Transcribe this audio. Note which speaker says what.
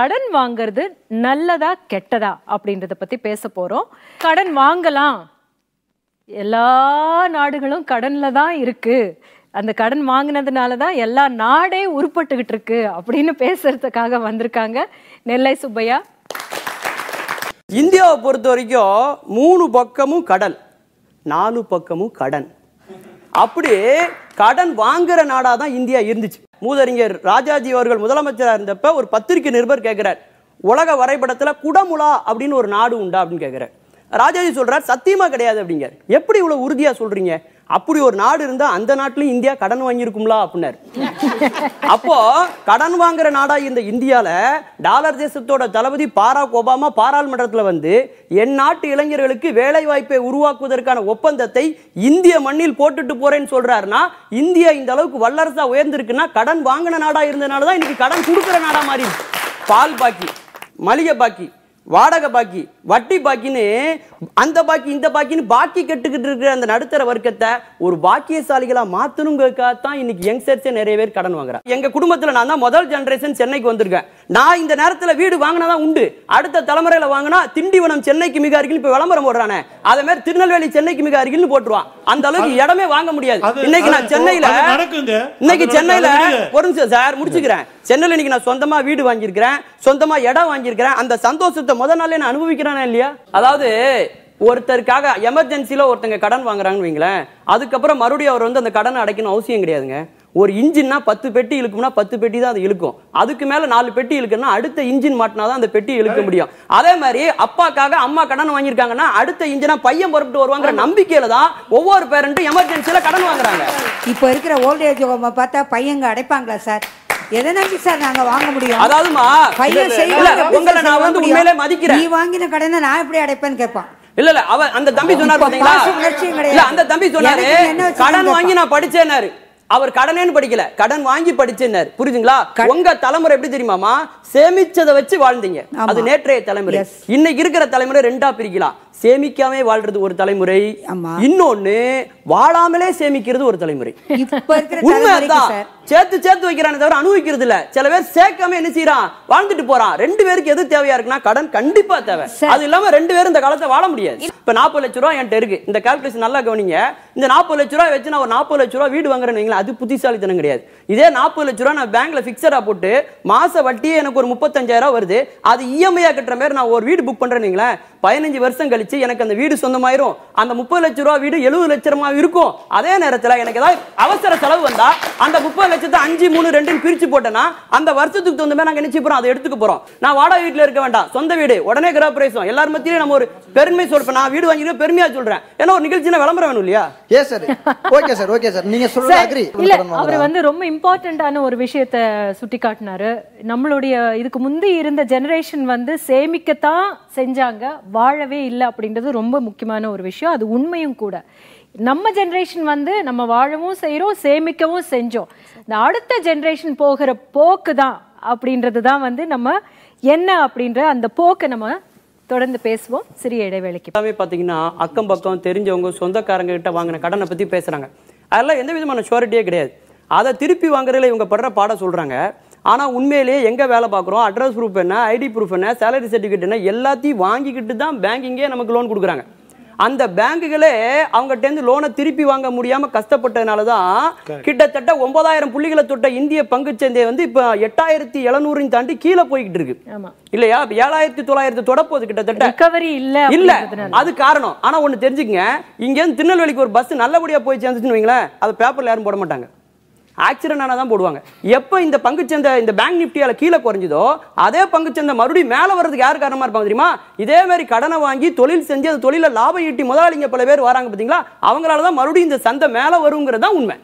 Speaker 1: கடன் வாங்குறது நல்லதா கெட்டதா அப்படின்றத பத்தி பேச போறோம். கடன் வாங்கலாம். எல்லா நாடுகளும் கடன்ல தான் இருக்கு. அந்த கடன் வாங்கினதுனால தான் எல்லா நாடே உருப்பட்டுக்கிட்டு இருக்கு அப்படின்னு பேசுறதுக்காக வந்திருக்காங்க நெல்லை சுப்பையா.
Speaker 2: இந்தியாவை பொறுத்த வரைக்கும் மூணு பக்கமும் கடல் நாலு பக்கமும் கடன். அப்படி கடன் வாங்குற நாடாக தான் இந்தியா இருந்துச்சு. மூதறிஞர் ராஜாஜி அவர்கள் முதலமைச்சராக இருந்தப்ப ஒரு பத்திரிகை நிருபர் கேட்குறார் உலக வரைபடத்தில் குடமுலா அப்படின்னு ஒரு நாடு உண்டா அப்படின்னு கேட்குறார் ராஜாஜி சொல்கிறார் சத்தியமாக கிடையாது அப்படிங்கிறார். எப்படி இவ்வளோ உறுதியாக சொல்கிறீங்க அப்படி ஒரு நாடு இருந்தா அந்த நாட்டிலும் இந்தியா கடன் வாங்கியிருக்கும்லா அப்படின்னாரு. அப்போ கடன் வாங்குற நாடா இருந்த இந்தியால டாலர் தேசத்தோட தளபதி பாராக் ஒபாமா பாராளுமன்றத்துல வந்து என் நாட்டு இளைஞர்களுக்கு வேலை வாய்ப்பை உருவாக்குவதற்கான ஒப்பந்தத்தை இந்திய மண்ணில் போட்டுட்டு போறேன்னு சொல்றாருன்னா இந்தியா இந்த அளவுக்கு வல்லரசா உயர்ந்திருக்குன்னா கடன் வாங்கின நாடா இருந்தனால தான் இன்னைக்கு கடன் கொடுக்குற நாடா மாறி பால் பாக்கி மளிகை பாக்கி வாடகை பாக்கி வட்டி பாக்கின்னு அந்த பாக்கி இந்த பாக்கின்னு பாக்கி கட்டுக்கிட்டு இருக்கிற அந்த நடுத்தர வர்க்கத்தை ஒரு பாக்கியசாலிகளா மாத்தணுங்கிறதுக்காக தான் இன்னைக்கு யங்ஸ்டர்ஸே நிறைய பேர் கடன் வாங்குறாங்க. எங்க குடும்பத்துல நான் தான் முதல் ஜெனரேஷன் சென்னைக்கு வந்திருக்கேன். நான் இந்த நேரத்துல வீடு வாங்கினதான் உண்டு. அடுத்த தலைமுறையில வாங்கினா திண்டிவனம் சென்னைக்கு மிக அருகில் இப்ப விளம்பரம் போடுறானே. அதே மாதிரி திருநெல்வேலி சென்னைக்கு மிக அருகில்னு போட்டுருவான். அந்த அளவுக்கு இடமே வாங்க முடியாது. இன்னைக்கு நான் சென்னையில. இன்னைக்கு சென்னையில. ஒரு நிமிஷம் சார் முடிச்சுக்கிறேன். சென்னையில இன்னைக்கு நான் சொந்தமா வீடு வாங்கியிருக்கிறேன். சொந்தமா இடம் வாங்கியிருக்கிறேன். அந்த சந்தோஷத்தை முத நாளே நான் அனுபவிக்கிறேனா இல்லையா? அதாவது ஒருத்தருக்காக எமர்ஜென்சில ஒருத்தங்க கடன் வாங்குறாங்கன்னு வைங்களேன் அதுக்கப்புறம் மறுபடியும் அவர் வந்து அந்த கடனை அடைக்கணும் அவசியம் கிடையாதுங்க. ஒரு இன்ஜின்னா பத்து பெட்டி இழுக்கும்னா பத்து பெட்டி தான் அது இழுக்கும். அதுக்கு மேல நாலு பெட்டி இழுக்குன்னா அடுத்த இன்ஜின் மாட்டினா தான் அந்த பெட்டி இழுக்க முடியும். அதே மாதிரி அப்பாக்காக அம்மா கடன் வாங்கியிருக்காங்கன்னா அடுத்த இன்ஜினா பையன் பொறுப்பிட்டு வருவாங்கிற நம்பிக்கையில தான் ஒவ்வொரு பேரண்ட்டும் எமர்ஜென்சில கடன் வாங்குறாங்க.
Speaker 3: இப்போ இருக்கிற ஓல்டேஜ் பார்த்தா பையங்க அடைப்பாங்களா சார் எதை நம்பி சார் நாங்க வாங்க முடியும்?
Speaker 2: அதாவதுமா
Speaker 3: பையன் எப்படி
Speaker 2: உங்களை நான் வந்து? உண்மையிலே மதிக்கிறேன்.
Speaker 3: நீ வாங்கின கடனை நான் எப்படி அடைப்பேன்னு கேட்பான்.
Speaker 2: இல்ல இல்ல அவ அந்த தம்பி சொன்னார் பாத்தீங்களா. இல்ல அந்த தம்பி சொன்னாரு கடன். வாங்கி நான் படிச்சேனாரு அவர் கடனேன்னு படிக்கல கடன் வாங்கி படிச்சேன்னாரு புரியுதுங்களா உங்க தலைமுறை எப்படி தெரியுமாமா சேமிச்சதை வச்சு வாழ்ந்தீங்க. அது நேற்றைய தலைமுறை. இன்னைக்கு இருக்கிற தலைமுறை ரெண்டா பிரிக்கலாம் சேமிக்காம வாழ்றது ஒரு தலைமுறை. இன்னொன்னு வாழாமலே சேமிக்கிறது ஒரு தலைமுறை.
Speaker 3: இப்ப இருக்கிற
Speaker 2: உண்மை
Speaker 3: தலைமுறைக்கு
Speaker 2: அதான்
Speaker 3: சார்.
Speaker 2: சேர்த்து சேர்த்து வைக்கிறானே தவிர அனுபவிக்கிறது இல்ல. சில பேர் சேர்க்காம என்ன செய்யறான் வாழ்ந்துட்டு போறான். ரெண்டு பேருக்கு எது தேவையா இருக்குன்னா கடன் கண்டிப்பா தேவை. அது இல்லாம ரெண்டு பேரும் இந்த காலத்தை வாழ முடியாது. இப்ப நாற்பது லட்ச ரூபா என்கிட்ட இருக்கு. இந்த கால்குலேஷன் நல்லா கவனிங்க. இந்த நாற்பது லட்ச ரூபா வச்சு நான் ஒரு நாற்பது லட்ச ரூபா வீடு வாங்குறேன்னு அது புத்திசாலித்தனம் கிடையாது. இதே நாற்பது லட்ச ரூபா நான் பேங்க்ல பிக்சரா போட்டு மாச வட்டியே எனக்கு ஒரு முப்பத்தஞ்சாயிரம் ரூபா வருது. அது இஎம்ஐ கட்டுற மாதிரி நான் ஒரு வீடு புக் பண்றேன்னு வைங்களேன், பதினஞ்சு வருஷம் கழிச்சு எனக்கு அந்த வீடு சொந்தமாயிரும். அந்த முப்பது லட்ச ரூபா வீடு எழுபது லட்சமா இருக்கும். அதே நேரத்துல எனக்கு ஏதாவது அவசர செலவு வந்தா அந்த முப்பது லட்சத்தை அஞ்சு மூணு ரெண்டுன்னு பிரிச்சு போட்டேன்னா அந்த வருஷத்துக்கு தகுந்த மாதிரி நாங்க நினைச்சு போறோம்? அதை எடுத்துக்க போறோம். நான் வாடகை வீட்டுல இருக்க வேண்டாம். சொந்த வீடு. உடனே கிரகப்பிரவேசம். எல்லார் மத்தியிலும் நம்ம ஒரு பெருமை சொல்றேன். நான் வீடு வாங்கிட்டு பெருமையா சொல்றேன். ஏன்னா ஒரு நிகழ்ச்சியில விளம்பரம் வேணும் இல்லையா?
Speaker 4: Yes sir okay sir okay sir நீங்க சொல்றது அக்ரி
Speaker 1: இல்ல அவர் வந்து ரொம்ப இம்பார்ட்டன்டான ஒரு விஷயத்த சுட்டி காட்டினாரு. நம்மளுடைய இதுக்கு முந்தி இருந்த ஜெனரேஷன் வந்து சேமிக்கத்தான் செஞ்சாங்க. வாழவே இல்லை. அப்படின்றது ரொம்ப முக்கியமான ஒரு விஷயம். அது உண்மையும் கூட. நம்ம ஜென்ரேஷன் வந்து நம்ம வாழவும் செய்கிறோம் சேமிக்கவும் செஞ்சோம். இந்த அடுத்த ஜென்ரேஷன் போகிற போக்கு தான் அப்படின்றது தான் வந்து நம்ம என்ன அப்படின்ற அந்த போக்கை நம்ம தொடர்ந்து பேசுவோம். சிறிய இடைவேளைக்கு.
Speaker 2: எல்லாமே பார்த்தீங்கன்னா அக்கம் பக்கம் தெரிஞ்சவங்க சொந்தக்காரங்க கிட்ட வாங்கின கடனை பற்றி பேசுகிறாங்க அதெல்லாம் எந்த விதமான ஷூரிட்டியே கிடையாது. அதை திருப்பி வாங்குறதுல இவங்க படுற பாடம் சொல்கிறாங்க ஆனா உண்மையிலேயே எங்க வேலை பார்க்குறோம்? அட்ரஸ் ப்ரூஃப் என்ன ஐடி ப்ரூஃப் என்ன சேலரி சர்டிஃபிகேட் என்ன எல்லாத்தையும் வாங்கிக்கிட்டு தான் பேங்கிங்கே நமக்கு லோன் கொடுக்குறாங்க. அந்த பேங்குகளே அவங்ககிட்ட இருந்து லோனை திருப்பி வாங்க முடியாம கஷ்டப்பட்டதுனால தான் கிட்டத்தட்ட ஒன்பதாயிரம் புள்ளிகளை தொட்ட இந்திய பங்குச் சந்தை வந்து இப்ப எட்டாயிரத்தி எழுநூறையும் தாண்டி கீழே போய்கிட்டு இருக்கு. இல்லையா? இப்ப ஏழாயிரத்தி தொள்ளாயிரத்தி தொடப்போகுது கிட்டத்தட்ட.
Speaker 1: ரிகவரி இல்ல
Speaker 2: இல்ல. அது காரணம். ஆனா ஒண்ணு தெரிஞ்சுக்கங்க. இங்க இருந்து திருநெல்வேலிக்கு ஒரு பஸ் நல்லபடியா போய் சேர்ந்துச்சுன்னு வைங்களேன். அது பேப்பர்ல யாரும் போட மாட்டாங்க. ஆக்சிடென்ட் ஆனா தான் போடுவாங்க. எப்ப இந்த பங்குச்சந்தை இந்த பேங்க் நிப்டியால கீழே குறைஞ்சதோ அதே பங்குச்சந்தை மறுபடியும் மேல வர்றதுக்கு யார் காரணமா இருப்பாங்க தெரியுமா? இதே மாதிரி கடனை வாங்கி தொழில் செஞ்சு அந்த தொழில லாபம் ஈட்டி முதலாளிங்க பல பேர் வராங்க பாத்தீங்களா? அவங்களால தான் மறுபடியும் இந்த சந்தை மேல வருங்கிறது தான் உண்மை.